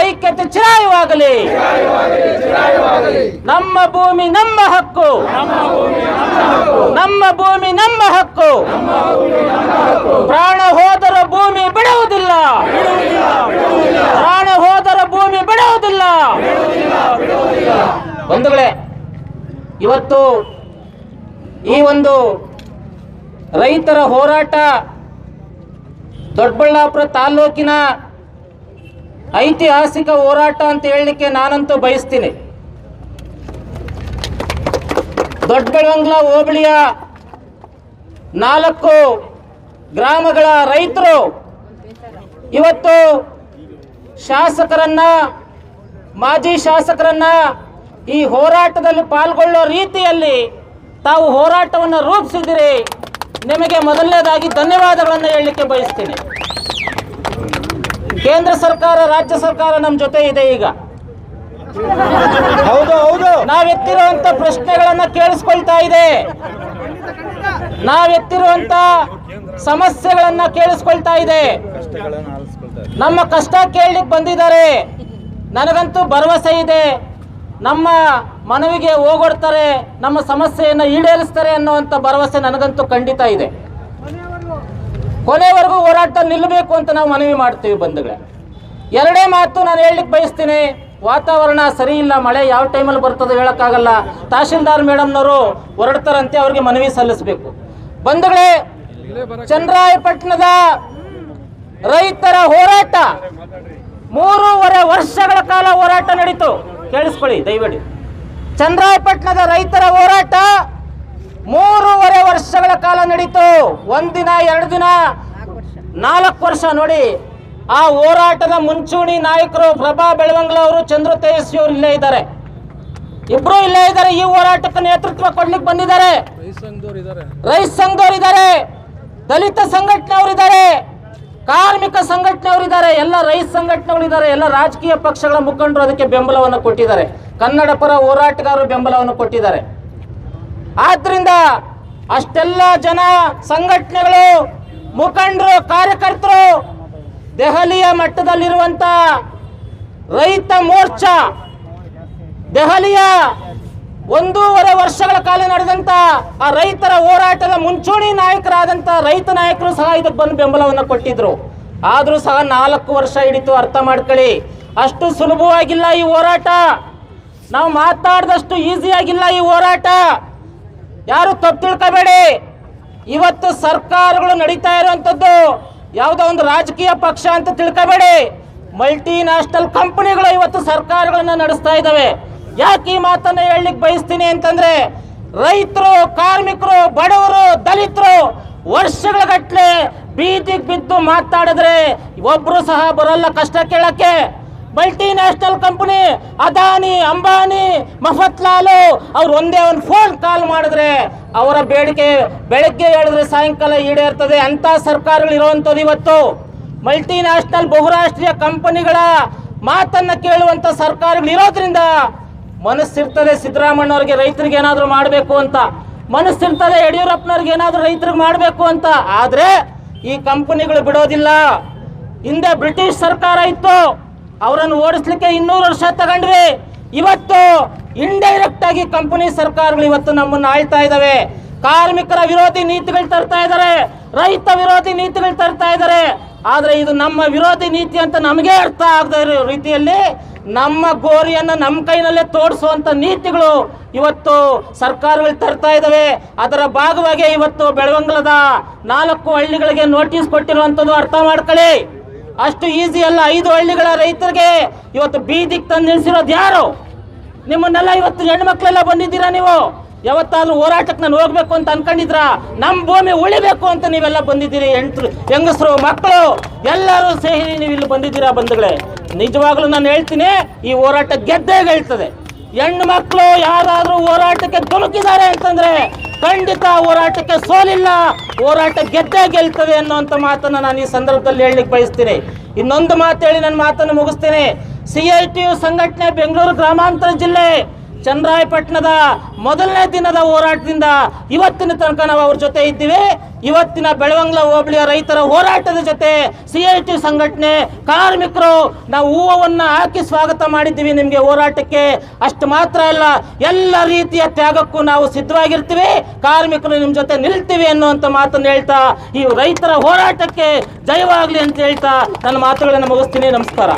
ಐಕ್ಯತೆ ಚಿರಾಯವಾಗಲಿ. ನಮ್ಮ ಭೂಮಿ ನಮ್ಮ ಹಕ್ಕು. ನಮ್ಮ ಭೂಮಿ ನಮ್ಮ ಹಕ್ಕು. ಪ್ರಾಣ ಹೋದರ ಭೂಮಿ ಬಿಡುವುದಿಲ್ಲ. ಪ್ರಾಣ ಹೋದರ ಭೂಮಿ ಬಿಡುವುದಿಲ್ಲ. ಬಂಧುಗಳೇ, ಇವತ್ತು ಈ ಒಂದು ರೈತರ ಹೋರಾಟ ದೊಡ್ಡಬಳ್ಳಾಪುರ ತಾಲೂಕಿನ ಐತಿಹಾಸಿಕ ಹೋರಾಟ ಅಂತ ಹೇಳಲಿಕ್ಕೆ ನಾನಂತೂ ಬಯಸ್ತೀನಿ. ದೊಡ್ಡಬೆಳವಂಗ್ಲ ಹೋಬಳಿಯ ನಾಲ್ಕು ಗ್ರಾಮಗಳ ರೈತರು ಇವತ್ತು ಶಾಸಕರನ್ನ, ಮಾಜಿ ಶಾಸಕರನ್ನ ಈ ಹೋರಾಟದಲ್ಲಿ ಪಾಲ್ಗೊಳ್ಳೋ ರೀತಿಯಲ್ಲಿ ತಾವು ಹೋರಾಟವನ್ನು ರೂಪಿಸಿದಿರಿ. ನಿಮಗೆ ಮೊದಲನೇದಾಗಿ ಧನ್ಯವಾದಗಳನ್ನು ಹೇಳಲಿಕ್ಕೆ ಬಯಸ್ತೀನಿ. ಕೇಂದ್ರ ಸರ್ಕಾರ ರಾಜ್ಯ ಸರ್ಕಾರ ನಮ್ಮ ಜೊತೆ ಇದೆ ಈಗ. ಹೌದು ಹೌದು. ನಾವೆತ್ತಿರುವಂತ ಪ್ರಶ್ನೆಗಳನ್ನ ಕೇಳಿಸ್ಕೊಳ್ತಾ ಇದೆ. ನಾವೆತ್ತಿರುವಂತ ಸಮಸ್ಯೆಗಳನ್ನ ಕೇಳಿಸ್ಕೊಳ್ತಾ ಇದೆ. ನಮ್ಮ ಕಷ್ಟ ಕೇಳಲಿಕ್ಕೆ ಬಂದಿದ್ದಾರೆ. ನನಗಂತೂ ಭರವಸೆ ಇದೆ. ನಮ್ಮ ಮನವಿಗೆ ಹೋಗೊಡ್ತಾರೆ ನಮ್ಮ ಸಮಸ್ಯೆಯನ್ನು ಈಡೇರಿಸ್ತಾರೆ ಅನ್ನುವಂಥ ಭರವಸೆ ನನಗಂತೂ ಖಂಡಿತ ಇದೆ. ಕೊನೆವರೆಗೂ ಹೋರಾಟ ನಿಲ್ಲಬೇಕು ಅಂತ ನಾವು ಮನವಿ ಮಾಡ್ತೀವಿ ಬಂಧುಗಳೇ. ಎರಡೇ ಮಾತು ನಾನು ಹೇಳಲಿಕ್ಕೆ ಬಯಸ್ತೀನಿ. ವಾತಾವರಣ ಸರಿ ಇಲ್ಲ, ಮಳೆ ಯಾವ ಟೈಮಲ್ಲಿ ಬರ್ತದೆ ಹೇಳೋಕ್ಕಾಗಲ್ಲ. ತಹಶೀಲ್ದಾರ್ ಮೇಡಮ್ನವರು ಹೊರಡ್ತಾರಂತೆ, ಅವ್ರಿಗೆ ಮನವಿ ಸಲ್ಲಿಸಬೇಕು. ಬಂಧುಗಳೇ, ಚಂದ್ರಾಯಪಟ್ಟಣದ ರೈತರ ಹೋರಾಟ ಮೂರುವರೆ ವರ್ಷಗಳ ಕಾಲ ಹೋರಾಟ ನಡೀತು. ಕೇಳಿಸ್ಕೊಳ್ಳಿ, ದಯವಿಡಿ. ಚಂದ್ರಾಯಪಟ್ಟಣದ ರೈತರ ಹೋರಾಟ ಮೂರುವರೆ ವರ್ಷಗಳ ಕಾಲ ನಡೀತು. ಒಂದಿನ ಎರಡು ದಿನ ನಾಲ್ಕು ವರ್ಷ ನೋಡಿ. ಆ ಹೋರಾಟದ ಮುಂಚೂಣಿ ನಾಯಕರು ಪ್ರಭಾ ಬೆಳವಂಗ್ಲ ಅವರು ಚಂದ್ರ ತೇಜಸ್ವಿ ಅವರು ಇಲ್ಲೇ ಇದ್ದಾರೆ. ಇಬ್ರು ಇಲ್ಲೇ ಇದ್ದಾರೆ. ಈ ಹೋರಾಟಕ್ಕೆ ನೇತೃತ್ವ ಕೊಡ್ಲಿಕ್ಕೆ ಬಂದಿದ್ದಾರೆ. ರೈತ ಸಂಘದವ್ರು ಇದ್ದಾರೆ. ದಲಿತ ಸಂಘಟನೆಯವರು ಇದ್ದಾರೆ. ಕಾರ್ಮಿಕ ಸಂಘಟನೆಯವರು ಇದ್ದಾರೆ. ಎಲ್ಲ ರೈತ ಸಂಘಟನೆಗಳು ಇದ್ದಾರೆ. ಎಲ್ಲ ರಾಜಕೀಯ ಪಕ್ಷಗಳ ಮುಖಂಡರು ಅದಕ್ಕೆ ಬೆಂಬಲವನ್ನು ಕೊಟ್ಟಿದ್ದಾರೆ. ಕನ್ನಡ ಪರ ಹೋರಾಟಗಾರರು ಬೆಂಬಲವನ್ನು ಕೊಟ್ಟಿದ್ದಾರೆ. ಆದ್ರಿಂದ ಅಷ್ಟೆಲ್ಲ ಜನ ಸಂಘಟನೆಗಳು, ಮುಖಂಡರು, ಕಾರ್ಯಕರ್ತರು, ದೆಹಲಿಯ ಮಟ್ಟದಲ್ಲಿರುವಂತ ರೈತ ಮೋರ್ಚಾ, ದೆಹಲಿಯ ಒಂದೂವರೆ ವರ್ಷಗಳ ಕಾಲ ನಡೆದಂತ ಆ ರೈತರ ಹೋರಾಟದ ಮುಂಚೂಣಿ ನಾಯಕರಾದಂತ ರೈತ ನಾಯಕರು ಸಹ ಇದಕ್ಕೆ ಬಂದು ಬೆಂಬಲವನ್ನು ಕೊಟ್ಟಿದ್ರು. ಆದರೂ ಸಹ ನಾಲ್ಕು ವರ್ಷ ಹಿಡಿತು ಅರ್ಥ ಮಾಡ್ಕೊಳ್ಳಿ, ಅಷ್ಟು ಸುಲಭವಾಗಿಲ್ಲ ಈ ಹೋರಾಟ. ನಾವು ಮಾತಾಡಿದಷ್ಟು ಈಸಿಯಾಗಿಲ್ಲ ಈ ಹೋರಾಟ. ಯಾರು ತಪ್ಪು ತಿಳ್ಕೊಬೇಡಿ. ಇವತ್ತು ಸರ್ಕಾರಗಳು ನಡೀತಾ ಇರುವಂತದ್ದು ಯಾವುದೋ ಒಂದು ರಾಜಕೀಯ ಪಕ್ಷ ಅಂತ ತಿಳ್ಕೊಬೇಡಿ. ಮಲ್ಟಿ ನ್ಯಾಷನಲ್ ಕಂಪನಿಗಳು ಇವತ್ತು ಸರ್ಕಾರಗಳನ್ನ ನಡೆಸ್ತಾ ಇದ್ದಾವೆ. ಯಾಕೆ ಈ ಮಾತನ್ನ ಹೇಳಲಿಕ್ಕೆ ಬಯಸ್ತೀನಿ ಅಂತಂದ್ರೆ, ರೈತರು, ಕಾರ್ಮಿಕರು, ಬಡವರು, ದಲಿತರು ವರ್ಷಗಳ ಗಟ್ಟಲೆ ಬೀದಿಗೆ ಬಿದ್ದು ಮಾತಾಡಿದ್ರೆ ಒಬ್ರು ಸಹ ಬರಲ್ಲ ಕಷ್ಟ ಕೇಳಕ್ಕೆ. Multi national company Adani Ambani Mafatlal ಅವ್ರು ಒಂದೇ ಒಂದು ಫೋನ್ ಕಾಲ್ ಮಾಡಿದ್ರೆ ಅವರ ಬೇಡಿಕೆ ಬೆಳಗ್ಗೆ ಹೇಳಿದ್ರೆ ಸಾಯಂಕಾಲ ಈಡೇರ್ತದೆ ಅಂತ ಸರ್ಕಾರಗಳು ಇರುವಂಥದ್ದು ಇವತ್ತು. ಮಲ್ಟಿ ನ್ಯಾಷನಲ್ ಬಹುರಾಷ್ಟ್ರೀಯ ಕಂಪನಿಗಳ ಮಾತನ್ನ ಕೇಳುವಂತ ಸರ್ಕಾರಗಳು ಇರೋದ್ರಿಂದ ಮನಸ್ಸಿರ್ತದೆ ಸಿದ್ದರಾಮಣ್ಣವ್ರಿಗೆ ರೈತರಿಗೆ ಏನಾದರೂ ಮಾಡಬೇಕು ಅಂತ. ಮನಸ್ಸಿರ್ತದೆ ಯಡಿಯೂರಪ್ಪನವ್ರಿಗೆ ಏನಾದರೂ ರೈತರಿಗೆ ಮಾಡಬೇಕು ಅಂತ. ಆದ್ರೆ ಈ ಕಂಪನಿಗಳು ಬಿಡೋದಿಲ್ಲ. ಹಿಂದೆ ಬ್ರಿಟಿಷ್ ಸರ್ಕಾರ ಇತ್ತು. ಅವರನ್ನು ಓಡಿಸ್ಲಿಕ್ಕೆ ಇನ್ನೂರು ವರ್ಷ ತಗೊಂಡ್ವಿ ಇವತ್ತು ಇಂಡೈರೆಕ್ಟ್ ಆಗಿ ಕಂಪನಿ ಸರ್ಕಾರಗಳು ಇವತ್ತು ನಮ್ಮನ್ನು ಆಳ್ತಾ ಇದಾವೆ. ಕಾರ್ಮಿಕರ ವಿರೋಧಿ ನೀತಿಗಳು ತರ್ತಾ ಇದ್ದಾರೆ ರೈತ ವಿರೋಧಿ ನೀತಿಗಳು ತರ್ತಾ ಇದ್ದಾರೆ ಆದ್ರೆ ಇದು ನಮ್ಮ ವಿರೋಧಿ ನೀತಿ ಅಂತ ನಮಗೆ ಅರ್ಥ ಆಗದ ರೀತಿಯಲ್ಲಿ ನಮ್ಮ ಗೋರಿಯನ್ನ ನಮ್ಮ ಕೈನಲ್ಲೇ ತೋರಿಸುವಂತ ನೀತಿಗಳು ಇವತ್ತು ಸರ್ಕಾರಗಳು ತರ್ತಾ ಇದ್ದಾವೆ ಅದರ ಭಾಗವಾಗಿ ಇವತ್ತು ಬೆಳವಂಗಲದ ನಾಲ್ಕು ಹಳ್ಳಿಗಳಿಗೆ ನೋಟಿಸ್ ಕೊಟ್ಟಿರುವಂಥದ್ದು ಅರ್ಥ ಮಾಡ್ಕೊಳ್ಳಿ. ಅಷ್ಟು ಈಸಿ ಅಲ್ಲ. ಐದು ಹಳ್ಳಿಗಳ ರೈತರಿಗೆ ಇವತ್ತು ಬೀದಿಗೆ ತಂದು ನಿಲ್ಸಿರೋದು ಯಾರು? ನಿಮ್ಮನ್ನೆಲ್ಲ ಇವತ್ತು ಹೆಣ್ಮಕ್ಳೆಲ್ಲ ಬಂದಿದ್ದೀರಾ ನೀವು? ಯಾವತ್ತಾದ್ರೂ ಹೋರಾಟಕ್ಕೆ ನಾನು ಹೋಗ್ಬೇಕು ಅಂತ ಅನ್ಕೊಂಡಿದ್ರ? ನಮ್ಮ ಭೂಮಿ ಉಳಿಬೇಕು ಅಂತ ನೀವೆಲ್ಲ ಬಂದಿದ್ದೀರಿ ಹೆಂಟ್ರು ಹೆಂಗಸರು, ಮಕ್ಕಳು, ಎಲ್ಲರೂ ಸೇರಿ ನೀವು ಇಲ್ಲಿ ಬಂದಿದ್ದೀರಾ ಬಂಧುಗಳೇ? ನಿಜವಾಗ್ಲೂ ನಾನು ಹೇಳ್ತೀನಿ, ಈ ಹೋರಾಟ ಗೆದ್ದೇ ಹೇಳ್ತದೆ ಹೆಣ್ಣು ಮಕ್ಕಳು ಯಾರಾದರೂ ಹೋರಾಟಕ್ಕೆ ದುಲುಕಿದ್ದಾರೆ ಅಂತಂದ್ರೆ ಖಂಡಿತ ಹೋರಾಟಕ್ಕೆ ಸೋಲಿಲ್ಲ. ಹೋರಾಟ ಗೆದ್ದೇ ಗೆಲ್ತದೆ ಅನ್ನುವಂಥ ಮಾತನ್ನು ನಾನು ಈ ಸಂದರ್ಭದಲ್ಲಿ ಹೇಳಲಿಕ್ಕೆ ಬಯಸ್ತೀನಿ. ಇನ್ನೊಂದು ಮಾತು ಹೇಳಿ ನನ್ನ ಮಾತನ್ನು ಮುಗಿಸ್ತೇನೆ. ಸಿ ಐ ಟಿ ಯು ಸಂಘಟನೆ ಬೆಂಗಳೂರು ಗ್ರಾಮಾಂತರ ಜಿಲ್ಲೆ ಚನ್ನರಾಯಪಟ್ಟಣದ ಮೊದಲನೇ ದಿನದ ಹೋರಾಟದಿಂದ ಇವತ್ತಿನ ತನಕ ನಾವು ಅವ್ರ ಜೊತೆ ಇದ್ದೀವಿ. ಇವತ್ತಿನ ಬೆಳವಂಗ್ಲ ಹೋಬಳಿಯ ರೈತರ ಹೋರಾಟದ ಜೊತೆ ಸಿ ಐ ಟಿ ಸಂಘಟನೆ ಕಾರ್ಮಿಕರು ನಾವು ಹೂವನ್ನ ಹಾಕಿ ಸ್ವಾಗತ ಮಾಡಿದ್ದೀವಿ ನಿಮಗೆ ಹೋರಾಟಕ್ಕೆ. ಅಷ್ಟು ಮಾತ್ರ ಅಲ್ಲ, ಎಲ್ಲ ರೀತಿಯ ತ್ಯಾಗಕ್ಕೂ ನಾವು ಸಿದ್ಧವಾಗಿರ್ತೀವಿ. ಕಾರ್ಮಿಕರು ನಿಮ್ಮ ಜೊತೆ ನಿಲ್ತೀವಿ ಅನ್ನುವಂಥ ಮಾತನ್ನು ಹೇಳ್ತಾ, ಈ ರೈತರ ಹೋರಾಟಕ್ಕೆ ಜಯವಾಗಲಿ ಅಂತ ಹೇಳ್ತಾ ನನ್ನ ಮಾತುಗಳನ್ನು ಮುಗಿಸ್ತೀನಿ. ನಮಸ್ಕಾರ.